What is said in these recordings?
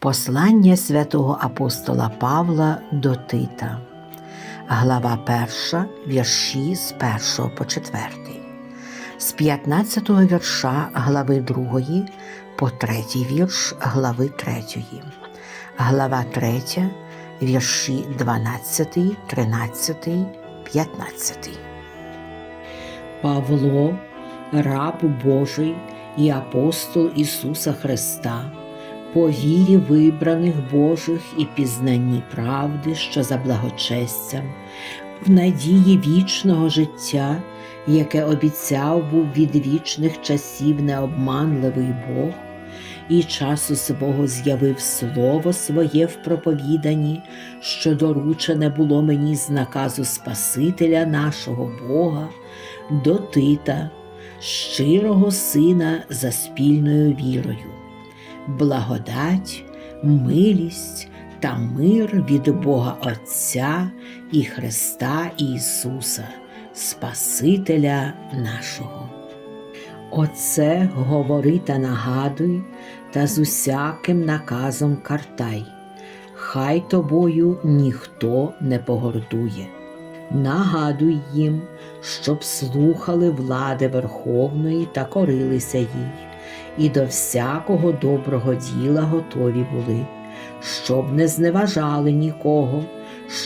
Послання святого апостола Павла до Тита, глава 1, вірші з 1 по 4, з 15 вірша глави 2 по 3 вірш глави 3, глава 3, вірші 12, 13, 15. Павло, раб Божий і апостол Ісуса Христа, по вірі вибраних Божих і пізнанні правди, що за благочестям, в надії вічного життя, яке обіцяв був від вічних часів необманливий Бог, і часу свого з'явив слово своє в проповіданні, що доручене було мені з наказу Спасителя нашого Бога до Тита, щирого сина за спільною вірою, благодать, милість та мир від Бога Отця і Христа Ісуса, Спасителя нашого. Оце говори та нагадуй, та з усяким наказом картай, хай тобою ніхто не погордує. Нагадуй їм, щоб слухали влади Верховної та корилися їй, і до всякого доброго діла готові були, щоб не зневажали нікого,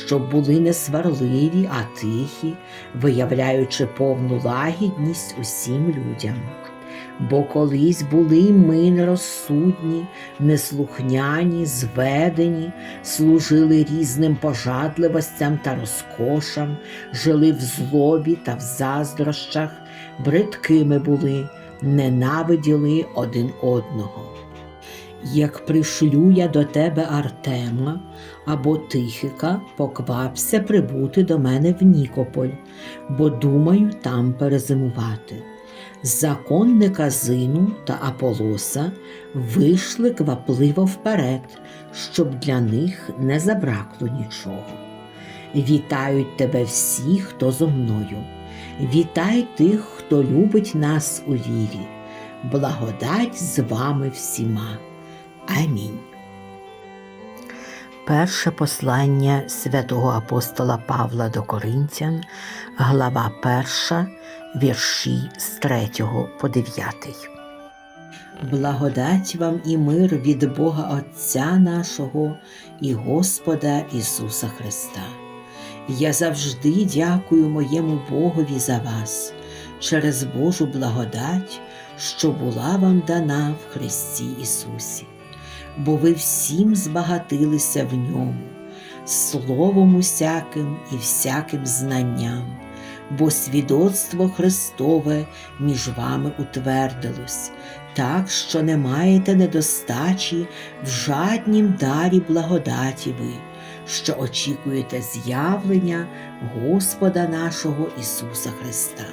щоб були не сварливі, а тихі, виявляючи повну лагідність усім людям. Бо колись були ми нерозсудні, неслухняні, зведені, служили різним пожадливостям та розкошам, жили в злобі та в заздрощах, бридкими були, ненавиділи один одного. Як пришлю я до тебе Артема або Тихика, поквапся прибути до мене в Нікополь, бо думаю там перезимувати. Законника Зину та Аполоса вийшли квапливо вперед, щоб для них не забракло нічого. Вітають тебе всі, хто зо мною. Вітай тих, хто любить нас у вірі. Благодать з вами всіма. Амінь. Перше послання святого апостола Павла до Коринтян, глава 1, вірші з 3 по 9. Благодать вам і мир від Бога Отця нашого і Господа Ісуса Христа. Я завжди дякую моєму Богові за вас через Божу благодать, що була вам дана в Христі Ісусі. Бо ви всім збагатилися в ньому, словом усяким і всяким знанням, бо свідоцтво Христове між вами утвердилось, так що не маєте недостачі в жаднім дарі благодаті ви, що очікуєте з'явлення Господа нашого Ісуса Христа.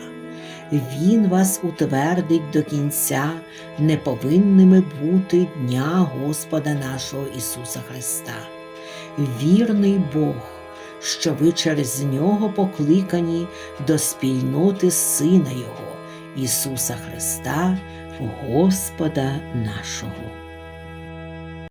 Він вас утвердить до кінця, не повинними бути дня Господа нашого Ісуса Христа. Вірний Бог, що ви через нього покликані до спільноти Сина Його, Ісуса Христа, Господа нашого.